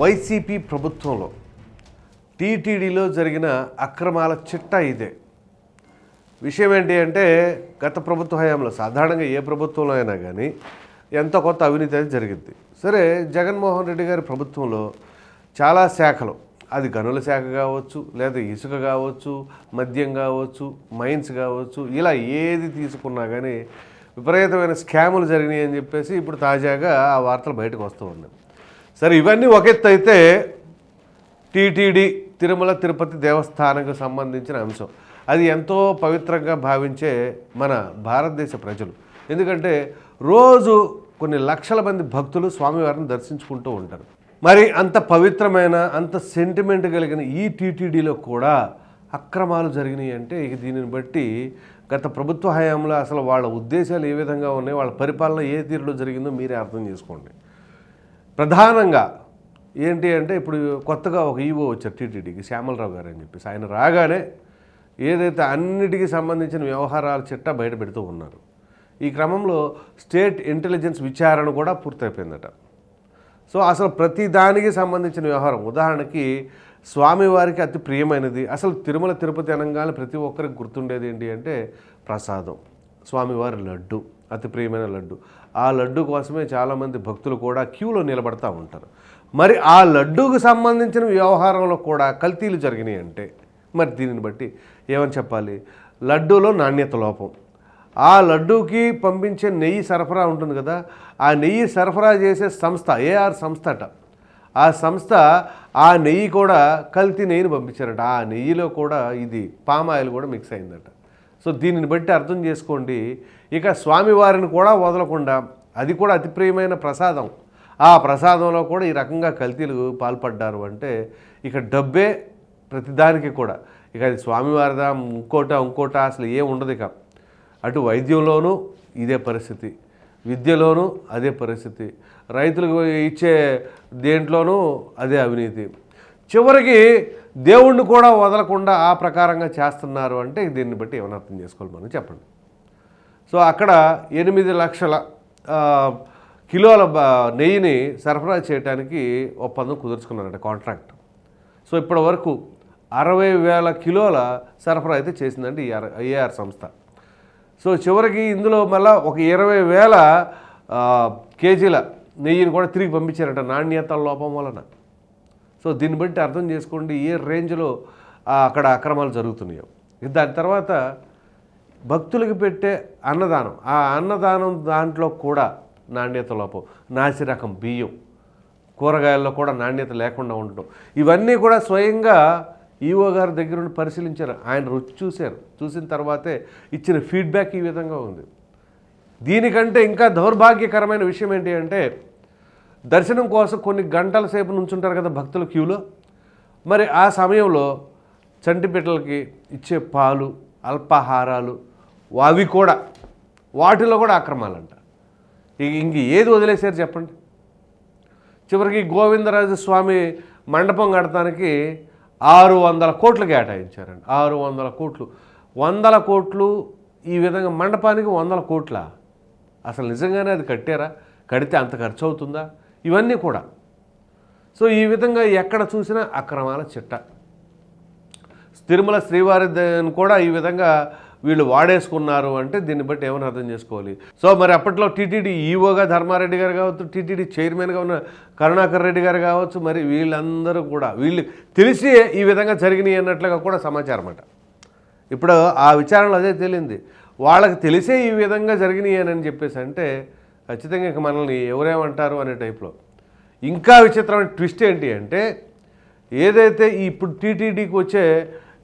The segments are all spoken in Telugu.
వైసీపీ ప్రభుత్వంలో టీటీడీలో జరిగిన అక్రమాల చిట్టా ఇదే. విషయం ఏంటి అంటే గత ప్రభుత్వ హయాంలో సాధారణంగా ఏ ప్రభుత్వంలో అయినా కానీ ఎంత కొత్త అవినీతి అనేది జరిగింది సరే జగన్మోహన్ రెడ్డి గారి ప్రభుత్వంలో చాలా శాఖలు అది గనుల శాఖ కావచ్చు లేదా ఇసుక కావచ్చు మద్యం కావచ్చు మైన్స్ కావచ్చు ఇలా ఏది తీసుకున్నా కానీ విపరీతమైన స్కాములు జరిగినాయి అని చెప్పేసి ఇప్పుడు తాజాగా ఆ వార్తలు బయటకు వస్తూ ఉన్నాయి. సరే ఇవన్నీ ఒక ఎత్తు అయితే టీటీడీ తిరుమల తిరుపతి దేవస్థానంకు సంబంధించిన అంశం. అది ఎంతో పవిత్రంగా భావించే మన భారతదేశ ప్రజలు. ఎందుకంటే రోజు కొన్ని లక్షల మంది భక్తులు స్వామివారిని దర్శించుకుంటూ ఉంటారు. మరి అంత పవిత్రమైన అంత సెంటిమెంట్ కలిగిన ఈ టీటీడీలో కూడా అక్రమాలు జరిగినాయి అంటే ఇక దీనిని బట్టి గత ప్రభుత్వ హయాంలో అసలు వాళ్ళ ఉద్దేశాలు ఏ విధంగా ఉన్నాయి వాళ్ళ పరిపాలన ఏ తీరులో జరిగిందో మీరే అర్థం చేసుకోండి. ప్రధానంగా ఏంటి అంటే ఇప్పుడు కొత్తగా ఒక ఈవో వచ్చారు టీటీడీకి శ్యామలరావు గారు అని చెప్పేసి. ఆయన రాగానే ఏదైతే అన్నిటికీ సంబంధించిన వ్యవహారాల చిట్టా బయట పెడుతూ ఉన్నారు. ఈ క్రమంలో స్టేట్ ఇంటెలిజెన్స్ విచారణ కూడా పూర్తయిపోయిందట. సో అసలు ప్రతి దానికి సంబంధించిన వ్యవహారం. ఉదాహరణకి స్వామివారికి అతి ప్రియమైనది. అసలు తిరుమల తిరుపతి అనగానే ప్రతి ఒక్కరికి గుర్తుండేది ఏంటి అంటే ప్రసాదం. స్వామివారి లడ్డు. అతి ప్రియమైన లడ్డు. ఆ లడ్డు కోసమే చాలామంది భక్తులు కూడా క్యూలో నిలబడతా ఉంటారు. మరి ఆ లడ్డూకు సంబంధించిన వ్యవహారంలో కూడా కల్తీలు జరిగినాయి అంటే మరి దీనిని బట్టి ఏమని చెప్పాలి? లడ్డూలో నాణ్యత లోపం. ఆ లడ్డూకి పంపించే నెయ్యి సరఫరా ఉంటుంది కదా ఆ నెయ్యి సరఫరా చేసే సంస్థ ఏఆర్ సంస్థ అట ఆ సంస్థ ఆ నెయ్యి కూడా కల్తీ నెయ్యిని పంపించారట. ఆ నెయ్యిలో కూడా ఇది పామ్ ఆయిల్ కూడా మిక్స్ అయిందట. సో దీనిని బట్టి అర్థం చేసుకోండి. ఇక స్వామివారిని కూడా వదలకుండా అది కూడా అతి ప్రియమైన ప్రసాదం. ఆ ప్రసాదంలో కూడా ఈ రకంగా కల్తీలు పాల్పడ్డారు అంటే ఇక డబ్బే ప్రతిదానికి కూడా. ఇక అది స్వామివారిదా ఇంకోట ఇంకోట అసలు ఏం ఉండదు ఇక. అటు వైద్యంలోనూ ఇదే పరిస్థితి. విద్యలోనూ అదే పరిస్థితి. రైతులకు ఇచ్చే దేంట్లోనూ అదే అవినీతి. చివరికి దేవుణ్ణి కూడా వదలకుండా ఆ ప్రకారంగా చేస్తున్నారు అంటే దీన్ని బట్టి ఏమైనా అర్థం చేసుకోవాలి మనం చెప్పండి. సో అక్కడ ఎనిమిది లక్షల కిలోల నెయ్యిని సరఫరా చేయడానికి ఒప్పందం కుదుర్చుకున్నారంట కాంట్రాక్ట్. సో ఇప్పటి వరకు అరవై వేల కిలోల సరఫరా అయితే చేసిందండి ఐఏఆర్ సంస్థ. సో చివరికి ఇందులో మళ్ళీ ఒక ఇరవై వేల కేజీల నెయ్యిని కూడా తిరిగి పంపించారంట నాణ్యత లోపం వలన. సో దీన్ని బట్టి అర్థం చేసుకోండి ఏ రేంజ్లో అక్కడ అక్రమాలు జరుగుతున్నాయో. దాని తర్వాత భక్తులకు పెట్టే అన్నదానం ఆ అన్నదానం దాంట్లో కూడా నాణ్యత లోపం నాసి రకం బియ్యం కూరగాయల్లో కూడా నాణ్యత లేకుండా ఉండటం. ఇవన్నీ కూడా స్వయంగా ఈఓ గారి దగ్గర నుండి పరిశీలించారు. ఆయన రుచి చూశారు. చూసిన తర్వాతే ఇచ్చిన ఫీడ్బ్యాక్ ఈ విధంగా ఉంది. దీనికంటే ఇంకా దౌర్భాగ్యకరమైన విషయం ఏంటి అంటే దర్శనం కోసం కొన్ని గంటల సేపు నుంచుంటారు కదా భక్తుల క్యూలో. మరి ఆ సమయంలో చంటి బిడ్డలకి ఇచ్చే పాలు అల్పాహారాలు అవి కూడా వాటిలో కూడా అక్రమాలంట. ఇక ఇంక ఏది వదిలేశారు చెప్పండి? చివరికి గోవిందరాజు స్వామి మండపం కడటానికి ఆరు వందల కోట్లు కేటాయించారండి ఆరు వందల కోట్లు. వందల కోట్లు ఈ విధంగా మండపానికి వందల కోట్ల? అసలు నిజంగానే అది కట్టారా? కడితే అంత ఖర్చు అవుతుందా ఇవన్నీ కూడా. సో ఈ విధంగా ఎక్కడ చూసినా అక్రమాల చిట్ట. తిరుమల శ్రీవారి కూడా ఈ విధంగా వీళ్ళు వాడేసుకున్నారు అంటే దీన్ని బట్టి ఏమైనా అర్థం చేసుకోవాలి? సో మరి అప్పట్లో టీటీడీ ఈఓగా ధర్మారెడ్డి గారు కావచ్చు టీటీడీ చైర్మన్గా ఉన్న కరుణాకర్ రెడ్డి గారు కావచ్చు మరి వీళ్ళందరూ కూడా వీళ్ళు తెలిసి ఈ విధంగా జరిగినాయి అన్నట్లుగా కూడా సమాచారం అన్నమాట. ఇప్పుడు ఆ విచారణలో అదే తేలింది. వాళ్ళకి తెలిసే ఈ విధంగా జరిగినాయి అని చెప్పేసి అంటే ఖచ్చితంగా ఇక మనల్ని ఎవరేమంటారు అనే టైప్లో. ఇంకా విచిత్రమైన ట్విస్ట్ ఏంటి అంటే ఏదైతే ఇప్పుడు టీటీడీకి వచ్చే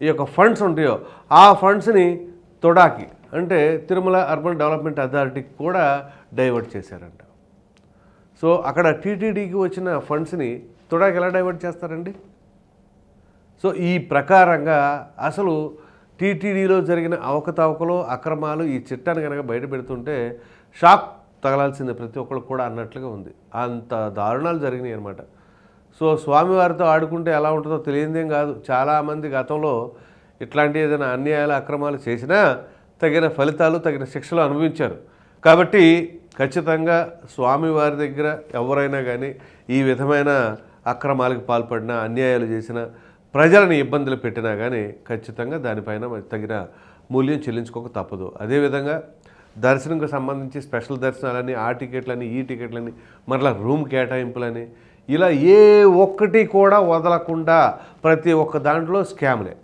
ఈ యొక్క ఫండ్స్ ఉంటాయో ఆ ఫండ్స్ని తొడాకి అంటే తిరుమల అర్బన్ డెవలప్మెంట్ అథారిటీకి కూడా డైవర్ట్ చేశారంట. సో అక్కడ టీటీడీకి వచ్చిన ఫండ్స్ని తొడాకి ఎలా డైవర్ట్ చేస్తారండి? సో ఈ ప్రకారంగా అసలు టీటీడీలో జరిగిన అవకతవకలు అక్రమాలు ఈ చిట్టాన్ని కనుక బయట పెడుతుంటే షాక్ తగలాల్సిందే ప్రతి ఒక్కరు కూడా అన్నట్లుగా ఉంది. అంత దారుణాలు జరిగినాయి అనమాట సో స్వామివారితో ఆడుకుంటే ఎలా ఉంటుందో తెలియదేం కాదు. చాలామంది గతంలో ఇట్లాంటి ఏదైనా అన్యాయాలు అక్రమాలు చేసినా తగిన ఫలితాలు తగిన శిక్షలు అనుభవించారు. కాబట్టి ఖచ్చితంగా స్వామివారి దగ్గర ఎవరైనా కానీ ఈ విధమైన అక్రమాలకు పాల్పడినా అన్యాయాలు చేసినా ప్రజలను ఇబ్బందులు పెట్టినా కానీ ఖచ్చితంగా దానిపైన తగిన మూల్యం చెల్లించుకోక తప్పదు. అదేవిధంగా దర్శనంకు సంబంధించి స్పెషల్ దర్శనాలని ఆ టికెట్లని ఈ టికెట్లని మరలా రూమ్ కేటాయింపులని ఇలా ఏ ఒక్కటి కూడా వదలకుండా ప్రతి ఒక్క దాంట్లో స్కామ్లే.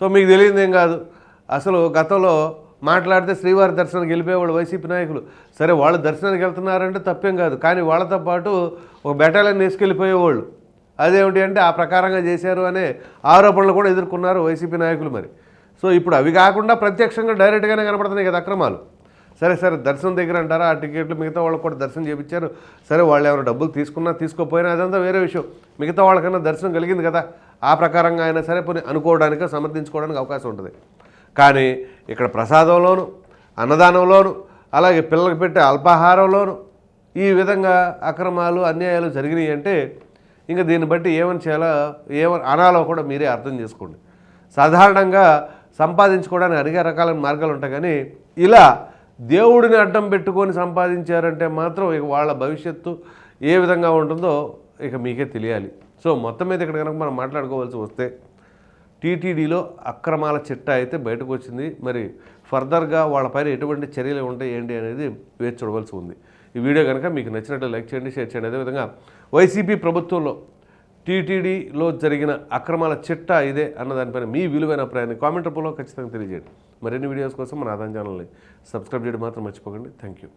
సో మీకు తెలియదు ఏం కాదు. అసలు గతంలో మాట్లాడితే శ్రీవారి దర్శనానికి వెళ్ళిపోయేవాళ్ళు వైసీపీ నాయకులు. సరే వాళ్ళు దర్శనానికి వెళ్తున్నారంటే తప్పేం కాదు. కానీ వాళ్ళతో పాటు ఒక బెటాలియన్ వేసుకెళ్ళిపోయేవాళ్ళు. అదేమిటి అంటే ఆ ప్రకారంగా చేశారు అనే ఆరోపణలు కూడా ఎదుర్కొన్నారు వైసీపీ నాయకులు మరి. సో ఇప్పుడు అవి కాకుండా ప్రత్యక్షంగా డైరెక్ట్గానే కనపడుతున్నాయి కదా అక్రమాలు. సరే సరే దర్శనం దగ్గర అంటారా? ఆ టికెట్లు మిగతా వాళ్ళకు కూడా దర్శనం చేయించారు సరే వాళ్ళు ఎవరు డబ్బులు తీసుకున్నా తీసుకోపోయినా అదంతా వేరే విషయం. మిగతా వాళ్ళకన్నా దర్శనం కలిగింది కదా. ఆ ప్రకారంగా అయినా సరే పోనీ అనుకోవడానికి సమర్థించుకోవడానికి అవకాశం ఉంటుంది. కానీ ఇక్కడ ప్రసాదంలోను అన్నదానంలోను అలాగే పిల్లలకు పెట్టే అల్పాహారంలోను ఈ విధంగా అక్రమాలు అన్యాయాలు జరిగినాయి అంటే ఇంకా దీన్ని బట్టి ఏమని చేయాలో ఏమని అనాలో కూడా మీరే అర్థం చేసుకోండి. సాధారణంగా సంపాదించుకోవడానికి అడిగే రకాలైన మార్గాలు ఉంటాయి. కానీ ఇలా దేవుడిని అడ్డం పెట్టుకొని సంపాదించారంటే మాత్రం ఇక వాళ్ళ భవిష్యత్తు ఏ విధంగా ఉంటుందో ఇక మీకే తెలియాలి. సో మొత్తం మీద ఇక్కడ కనుక మనం మాట్లాడుకోవాల్సి వస్తే టీటీడీలో అక్రమాల చిట్టా అయితే బయటకు వచ్చింది. మరి ఫర్దర్గా వాళ్ళపైన ఎటువంటి చర్యలు ఉంటాయి ఏంటి అనేది వేచి చూడవలసి ఉంది. ఈ వీడియో కనుక మీకు నచ్చినట్లు లైక్ చేయండి షేర్ చేయండి. అదేవిధంగా వైసీపీ ప్రభుత్వంలో టీటీడీలో జరిగిన అక్రమాల చిట్టా ఇదే అన్న దానిపైన మీ విలువైన అభిప్రాయాన్ని కామెంట్ రూపంలో ఖచ్చితంగా తెలియజేయండి. మరిన్ని వీడియోస్ కోసం మన ఆదాయం ఛానల్ని సబ్స్క్రైబ్ చేయడం మాత్రం మర్చిపోకండి. Thank you